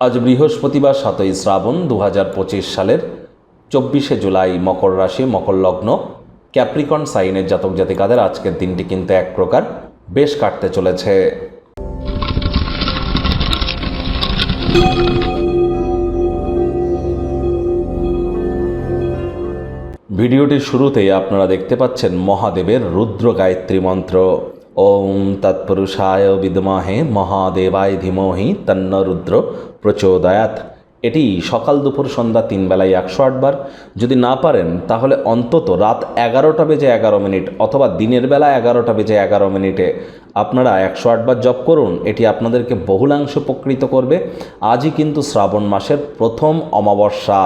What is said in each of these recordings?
আজ বৃহস্পতিবার সাতই শ্রাবণ দু হাজার পঁচিশ সালের চব্বিশে জুলাই মকর রাশি, মকর লগ্ন। ক্যাপ্রিকন সাইনের জাতক জাতিকাদের আজকের দিনটি কিন্তু এক প্রকার বেশ কাটতে চলেছে। ভিডিওটির শুরুতেই আপনারা দেখতে পাচ্ছেন মহাদেবের রুদ্র গায়ত্রী মন্ত্র। ওম তৎপুরুষায় বিদমাহে মহাদেবায় ধীমহি তন্ন রুদ্র প্রচোদয়াত এটি সকাল দুপুর সন্ধ্যা তিন বেলায় একশো আটবার যদি না পারেন, তাহলে অন্তত রাত এগারোটা বেজে এগারো মিনিট অথবা দিনের বেলা এগারোটা বেজে এগারো মিনিটে আপনারা একশো আটবার জপ করুন। এটি আপনাদেরকে বহুলাংশ উপকৃত করবে। আজই কিন্তু শ্রাবণ মাসের প্রথম অমাবস্যা।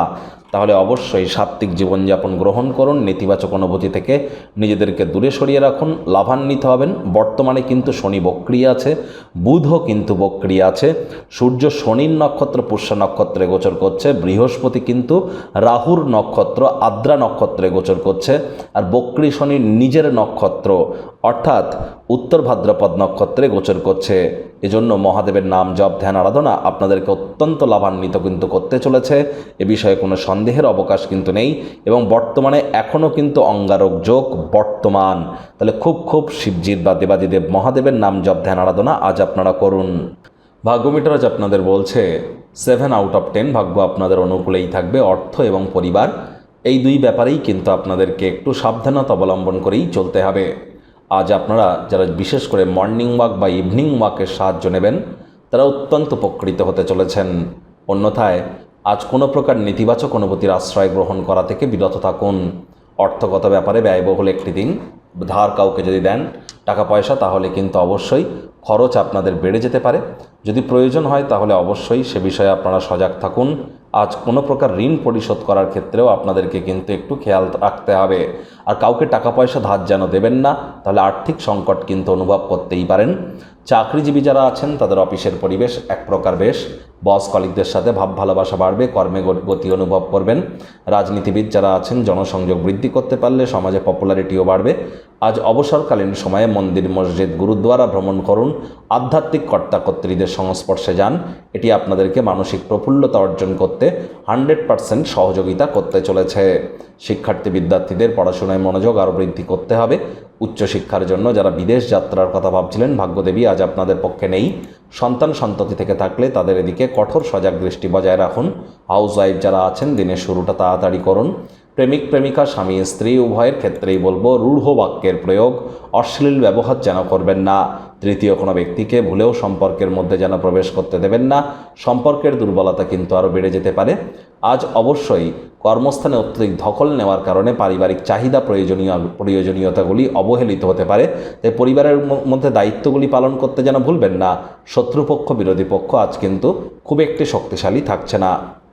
তাহলে অবশ্যই সাত্ত্বিক জীবনযাপন গ্রহণ করুন, নেতিবাচক অনুভূতি থেকে নিজেদেরকে দূরে সরিয়ে রাখুন, লাভান্বিত হবেন। বর্তমানে কিন্তু শনি বক্রিয়া আছে, বুধও কিন্তু বক্রিয়া আছে। সূর্য শনির নক্ষত্র, পুষ্য নক্ষত্রে গোচর করছে, বৃহস্পতি কিন্তু রাহুর নক্ষত্র, আদ্রা নক্ষত্রে গোচর করছে। আর বক্রী শনির নিজের নক্ষত্র, অর্থাৎ উত্তর ভাদ্রপদ নক্ষত্রে গোচর করছে। এজন্য মহাদেবের নাম জপ, ধ্যান, আরাধনা আপনাদেরকে অত্যন্ত লাভান্বিত কিন্তু করতে চলেছে। এ বিষয়ে কোনো সন্দেহের অবকাশ কিন্তু নেই এবং বর্তমানে এখনও কিন্তু অঙ্গারক যোগ বর্তমান। তাহলে খুব খুব শিবজির বা দেবাদিদেব মহাদেবের নাম জপ ধ্যান আরাধনা আজ আপনারা করুন। ভাগ্যমিটার আজ আপনাদের বলছে সেভেন আউট অফ টেন ভাগ্য আপনাদের অনুকূলেই থাকবে, অর্থ এবং পরিবার। এই দুই ব্যাপারেই কিন্তু আপনাদেরকে একটু সাবধানতা অবলম্বন করেই চলতে হবে। আজ আপনারা যারা বিশেষ করে মর্নিং ওয়াক বা ইভিনিং ওয়াকের সাহায্য নেবেন, তারা অত্যন্ত উপকৃত হতে চলেছেন। অন্যথায় আজ কোনো প্রকার নেতিবাচক অনুভূতির আশ্রয় গ্রহণ করা থেকে বিরত থাকুন। অর্থগত ব্যাপারে ব্যয়বহুল একটি দিন। ধার কাউকে যদি দেন টাকা পয়সা, তাহলে কিন্তু অবশ্যই খরচ আপনাদের বেড়ে যেতে পারে। যদি প্রয়োজন হয়, তাহলে অবশ্যই সে বিষয়ে আপনারা সজাগ থাকুন। আজ কোনো প্রকার ঋণ পরিশোধ করার ক্ষেত্রেও আপনাদেরকে কিন্তু একটু খেয়াল রাখতে হবে। আর কাউকে টাকা পয়সা ধার যেন দেবেন না, তাহলে আর্থিক সংকট কিন্তু অনুভব করতেই পারেন। চাকরিজীবী যারা আছেন, তাদের অফিসের পরিবেশ এক প্রকার বেশ। বস কলিকদের সাথে ভাব ভালোবাসা বাড়বে, কর্মে গতি অনুভব করবেন। রাজনীতিবিদ যারা আছেন, জনসংযোগ বৃদ্ধি করতে পারলে সমাজে পপুলারিটিও বাড়বে। আজ অবসরকালীন সময়ে মন্দির, মসজিদ, গুরুদ্বারা ভ্রমণ করুন। আধ্যাত্মিক কর্তাকর্ত্রীদের সংস্পর্শে যান। এটি আপনাদেরকে মানসিক প্রফুল্লতা অর্জন করতে হান্ড্রেড পারসেন্ট সহযোগিতা করতে চলেছে। শিক্ষার্থী বিদ্যার্থীদের পড়াশোনায় মনোযোগ আরও বৃদ্ধি করতে হবে। উচ্চশিক্ষার জন্য যারা বিদেশ যাত্রার কথা ভাবছিলেন, ভাগ্যদেবী আজ আপনাদের পক্ষে নেই। সন্তান সন্ততি থেকে থাকলে তাদের এদিকে কঠোর সজাগ দৃষ্টি বজায় রাখুন। হাউস ওয়াইফ যারা আছেন, দিনের শুরুটা তাড়াতাড়ি করুন। প্রেমিক, প্রেমিকা, স্বামী, স্ত্রী, উভয়ের ক্ষেত্রেই বলব, রূঢ় বাক্যের প্রয়োগ, অশ্লীল ব্যবহার যেন করবেন না। তৃতীয় কোনো ব্যক্তিকে ভুলেও সম্পর্কের মধ্যে যেন প্রবেশ করতে দেবেন না। সম্পর্কের দুর্বলতা কিন্তু আরও বেড়ে যেতে পারে। আজ অবশ্যই কর্মস্থানে অত্যধিক ধকল নেওয়ার কারণে পারিবারিক চাহিদা প্রয়োজনীয়, প্রয়োজনীয়তাগুলি অবহেলিত হতে পারে। তাই পরিবারের মধ্যে দায়িত্বগুলি পালন করতে যেন ভুলবেন না। শত্রুপক্ষ, বিরোধী পক্ষ আজ কিন্তু খুব একটি শক্তিশালী থাকছে না।